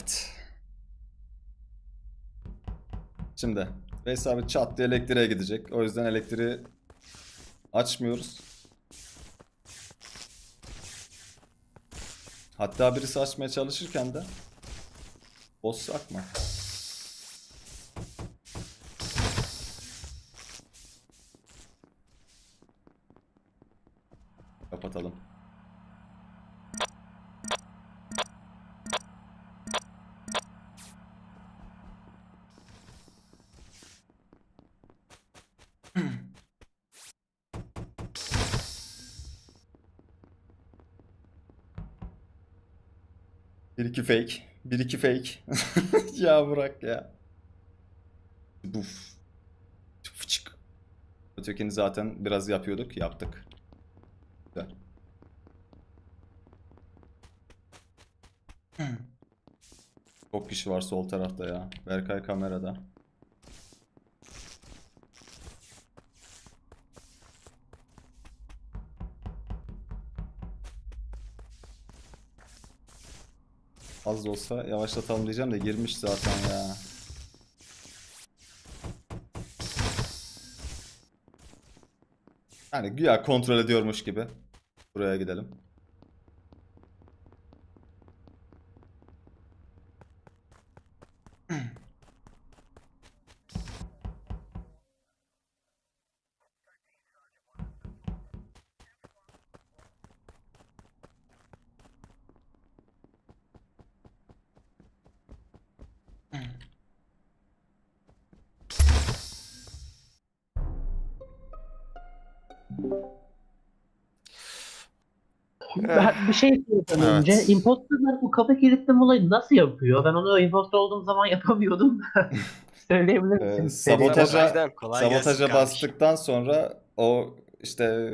Evet. Şimdi Veys abi çat diye elektriğe gidecek. O yüzden elektriği açmıyoruz. Hatta birisi açmaya çalışırken de boss sakma. Bir iki fake. Bir iki fake. ya bırak ya. Buf. Fıçık. Ötekini zaten biraz yapıyorduk. Yaptık. Güzel. Çok kişi var sol tarafta ya. Berkay kamerada. Az da olsa yavaşlatalım diyeceğim de girmiş zaten ya. Yani güya kontrol ediyormuş gibi. Buraya gidelim. Ben bir şey söyleyeceğim Evet. önce. Imposterlar bu kafa kilitleme olayını nasıl yapıyor? Ben onu imposter olduğum zaman yapamıyordum. Söyleyebilir Ee, misin? sabotaja, Sabotajdan. Kolay gelsin sabotaja kardeşim. bastıktan sonra o işte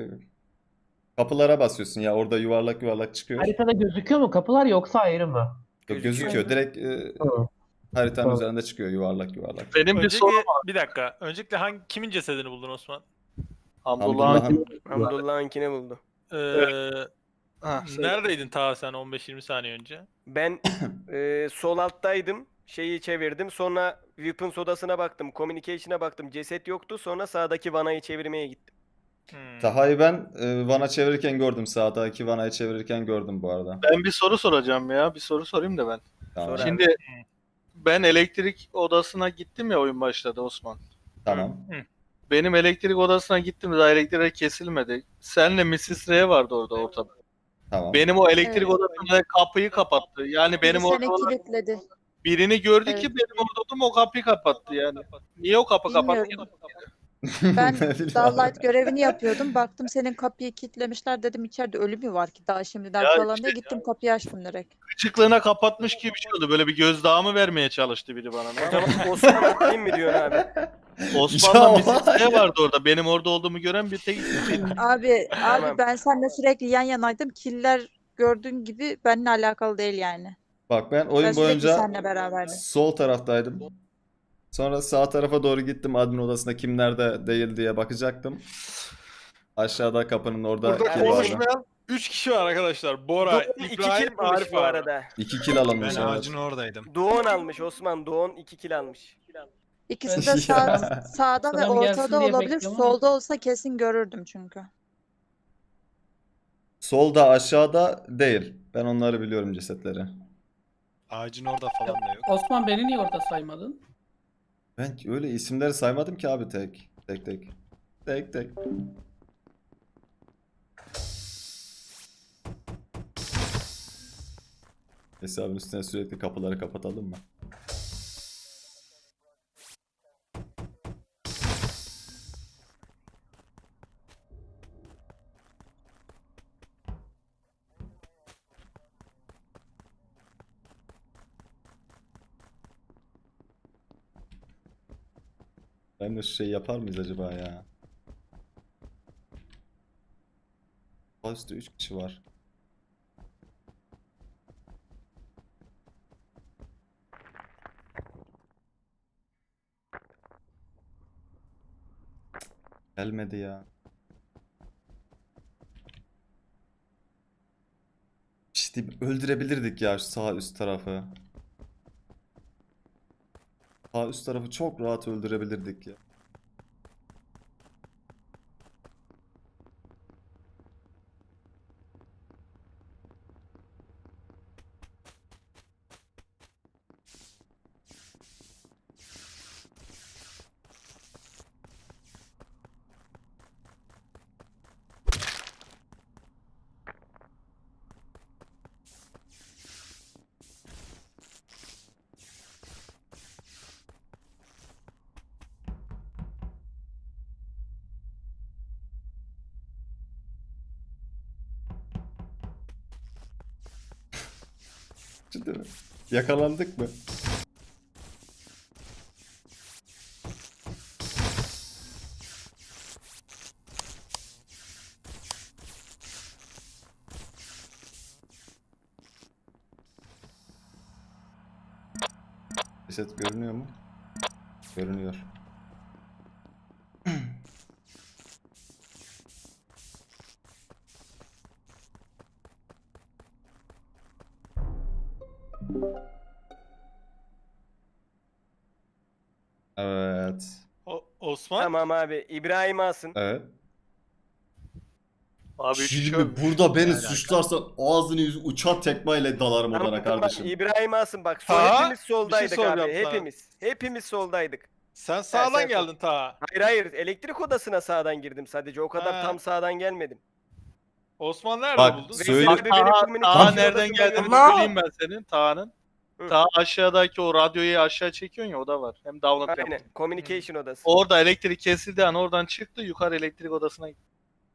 kapılara basıyorsun ya orada yuvarlak yuvarlak çıkıyor. Haritada gözüküyor mu kapılar yoksa ayrı mı? Yok, Gözüküyor. gözüküyor. Direkt e, Hı. Haritanın Tamam. üzerinde çıkıyor yuvarlak yuvarlak. Benim bir Öncelikle, sorum bir dakika. Öncelikle hangi kimin cesedini buldun Osman? Abdullah'ın Abdullah'ın Abdullah'ınkini buldu. Ee, Ha, söyle. neredeydin ta sen 15-20 saniye önce? Ben e, sol alttaydım. Şeyi çevirdim. Sonra Weapons odasına baktım. Communication'a baktım. Ceset yoktu. Sonra sağdaki vanayı çevirmeye gittim. Hmm. Taha'yı ben e, Van'a çevirirken gördüm. Sağdaki Van'a'yı çevirirken gördüm bu arada. Ben bir soru soracağım ya. Bir soru sorayım da ben. Tamam. Sonra- Şimdi ben elektrik odasına gittim ya oyun başladı Osman. Tamam. Benim elektrik odasına gittim daha elektrikler kesilmedi. Senle Mrs. R vardı orada ortada. Tamam. Benim o elektrik Evet. odasında kapıyı kapattı. Yani benim Biri orada olan kilitledi. birini gördü Evet. ki benim orada o kapıyı kapattı yani. Niye o kapı kapattı? Ben Ne Dallight görevini yapıyordum. Baktım senin kapıyı kilitlemişler dedim içeride ölü mü var ki daha şimdiden Ya falan işte diye gittim kapıyı açtım direkt. Gıcıklığına kapatmış gibi bir şey oldu. Böyle bir gözdağı mı vermeye çalıştı biri bana? O zaman Osman kim mi diyorsun abi? Osman'la Ya Mrs. R vardı orada. Benim orada olduğumu gören bir tek Abi Tamam. abi ben seninle sürekli yan yanaydım. Killer gördüğün gibi benimle alakalı değil yani. Bak ben Ben oyun sürekli boyunca seninle beraberdim. sol taraftaydım. Sonra sağ tarafa doğru gittim. Admin odasında kim nerede değil diye bakacaktım. Aşağıda kapının orada Burada kill vardı. konuşmayan 3 kişi var arkadaşlar. Bora, Doğan iki İbrahim, kill almış Arif bu abi. arada. İki kill alınmış. Ben evet. ağacın oradaydım. Doğan almış Osman. Doğan iki kill almış. İkisi de sağ, sağda ve gelsin ortada diye olabilir. bekliyorum ama. Solda olsa kesin görürdüm çünkü. Solda aşağıda değil. Ben onları biliyorum cesetleri. Ağacın orada falan da yok. Osman beni niye orada saymadın? Ben öyle isimleri saymadım ki abi tek. Tek tek. Tek tek. Hesabın üstüne sürekli kapıları kapatalım mı? Ben de şu şey yapar mıyız acaba ya? Üstte 3 kişi var. Gelmedi ya. İşte öldürebilirdik ya şu sağ üst tarafı. Sağ üst tarafı çok rahat öldürebilirdik ya. Ciddi mi? Yakalandık mı? Ceset görünüyor mu? Görünüyor. Evet. O- Osman. Tamam abi. İbrahim alsın. Evet. Abi Şimdi ölmüş. burada beni Ne alaka? suçlarsan ağzını yüzü uçan tekmeyle dalarım Tamam, odana tamam, kardeşim. İbrahim alsın bak. Sol Ha? hepimiz soldaydık abi. soracağım sana. Hepimiz. Hepimiz soldaydık. Sen sağdan sen- geldin ta. Hayır hayır. Elektrik odasına sağdan girdim sadece. O kadar Ha. tam sağdan gelmedim. Osman nerede Bak, buldun? söyle- abi beni Taha, nereden geldiğini gördü. söyleyeyim ben senin. Taha'nın. Hı. Taha aşağıdaki o radyoyu aşağı çekiyorsun ya o da var. Hem download Aynen. yaptım. Communication odası. Orada elektrik kesildi an oradan çıktı yukarı elektrik odasına gitti.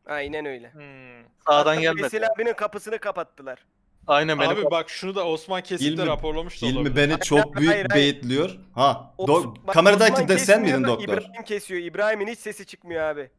Aynen öyle. Hmm. Sağdan Hatta gelmedi. Veysel abinin kapısını kapattılar. Aynen benim. Abi bak şunu da Osman kesip de İlmi- raporlamış da İlmi olabilir. beni çok büyük hayır, hayır. beyitliyor. Ha, Os- do- bak, kameradaki Osman de sen kesmiyor, miydin doktor? İbrahim kesiyor. İbrahim'in hiç sesi çıkmıyor abi.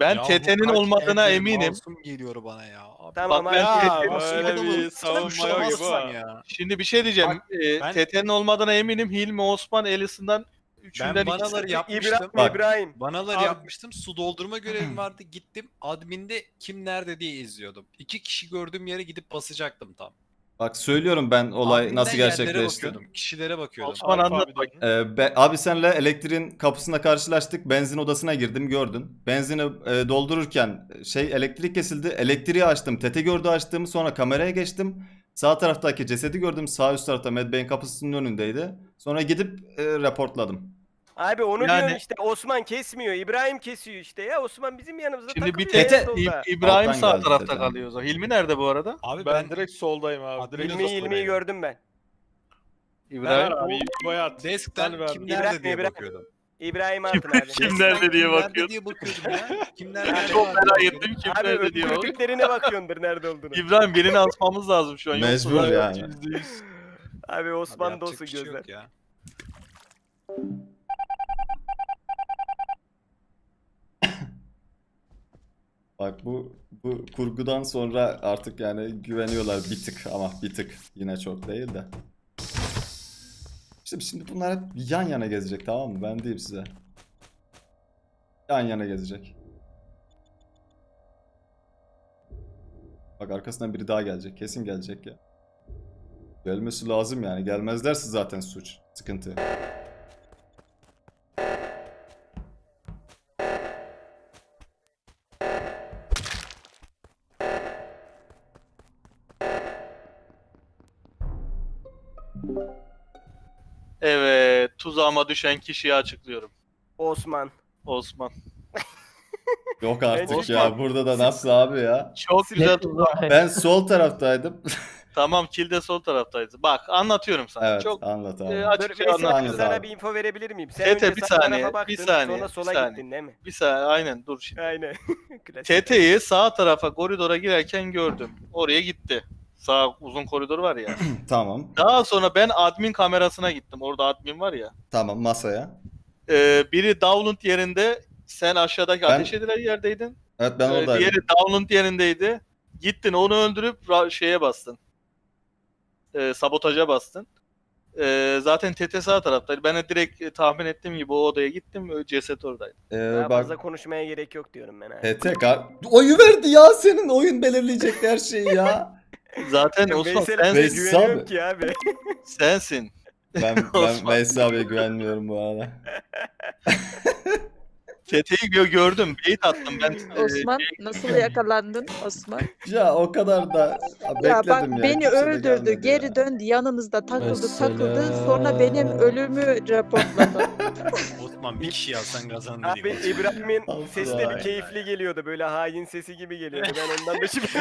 Ben TT'nin olmadığına eminim. Masum geliyor bana ya. Abi, Tamam Bak ben Ya TT'nin böyle bir savunma yok gibi ya. Şimdi bir şey diyeceğim. Ee, ben- TT'nin olmadığına eminim. Hilmi, Osman, Elis'inden üçünden Ben banaları yapmıştım. İbrahim, Bak. İbrahim. Banaları Abi- yapmıştım. Su doldurma görevim vardı. Gittim. Adminde kim nerede diye izliyordum. İki kişi gördüğüm yere gidip basacaktım tam. Bak söylüyorum ben olay Adminden nasıl yerlere gerçekleşti. bakıyordum, Kişilere bakıyordum. Osman Alfa anlat abi bak. Ee, be- abi senle elektriğin kapısına karşılaştık. Benzin odasına girdim gördün. Benzini e, doldururken şey elektrik kesildi. Elektriği açtım. Tete gördü açtım. Sonra kameraya geçtim. Sağ taraftaki cesedi gördüm. Sağ üst tarafta Medbay'in kapısının önündeydi. Sonra gidip e, raportladım. Abi onu Yani- diyorum işte. Osman kesmiyor. İbrahim kesiyor işte ya. Osman bizim yanımızda Şimdi bir solda. İ- İbrahim Alttan sağ tarafta TT. kalıyor o zaman. Hilmi nerede bu arada? Abi Ben, ben, direkt soldayım abi. Admin Direkt İlmi odasındayım. ilmiyi gördüm ben. İbrahim. Abi. Bayat. deskten Ben kim nerede İbrahim, diye İbrahim. bakıyordum. İbrahim Altın abi. Kim nerede diye Kim bakıyordum. Nerede diye bakıyordum ya. Kim nerede Çok diye merak bakıyordum. ettim kim Abi nerede diye bak. öpürdüklerine bakıyordur nerede olduğunu. İbrahim birini asmamız lazım şu an. Mecbur yani. Abi Abi Osman dostu şey gözler. ya. Bak bu bu kurgudan sonra artık yani güveniyorlar bir tık ama bir tık yine çok değil de. İşte şimdi bunlar hep yan yana gezecek tamam mı? Ben diyeyim size. Yan yana gezecek. Bak arkasından biri daha gelecek. Kesin gelecek ya. Gelmesi lazım yani. Gelmezlerse zaten suç. Sıkıntı. Tuzağıma düşen kişiyi açıklıyorum. Osman. Osman. Yok artık ya. Burada da nasıl abi ya? Çok güzel. Ben sol taraftaydım. Tamam, kill de sol taraftaydı. Bak, anlatıyorum sana. evet Çok anlat abi. e, Dur açıkça Veysel abi anlatıyorum. Anlat sana abi. bir info verebilir miyim? Sen Tete, bir saniye, tarafa bir baktın, saniye, sonra bir sola saniye. gittin değil mi? Bir saniye, aynen dur şimdi. Aynen. TT'yi sağ tarafa koridora girerken gördüm. Oraya gitti. Sağ uzun koridor var ya. Tamam. Daha sonra ben admin kamerasına gittim. Orada admin var ya. Tamam masaya. Ee, biri download yerinde. Sen aşağıdaki Ben- ateş edilen yerdeydin. Evet ben Ee, oradaydım. diğeri download yerindeydi. Gittin onu öldürüp ra- şeye bastın. Ee, sabotaja bastın. Ee, zaten TT sağ taraftaydı. Ben de direkt e, tahmin ettiğim gibi o odaya gittim. ö- Ceset oradaydı. Ee, Daha bak fazla konuşmaya gerek yok diyorum ben abi. PT kar... Oyu verdi ya senin oyun belirleyecek her şeyi ya. Zaten Osman Veysel'e sen, Veysel- güveniyorum abi. ki abi. sensin. Ben, ben Osman. Veysel abiye güvenmiyorum bu arada. Tete'yi gö- gördüm. Beyit attım ben. e, Osman nasıl yakalandın Osman? Ya o kadar da Ya bekledim bak ya. beni kimse de öldürdü, gelmedi geri ya. döndü, yanınızda takıldı, Mesela. takıldı. Sonra benim ölümü raporladı. Osman bir kişi alsan kazandı Abi. İbrahim'in sesi de bir ya. keyifli geliyordu. Böyle hain sesi gibi geliyordu. Ben ondan da şüphe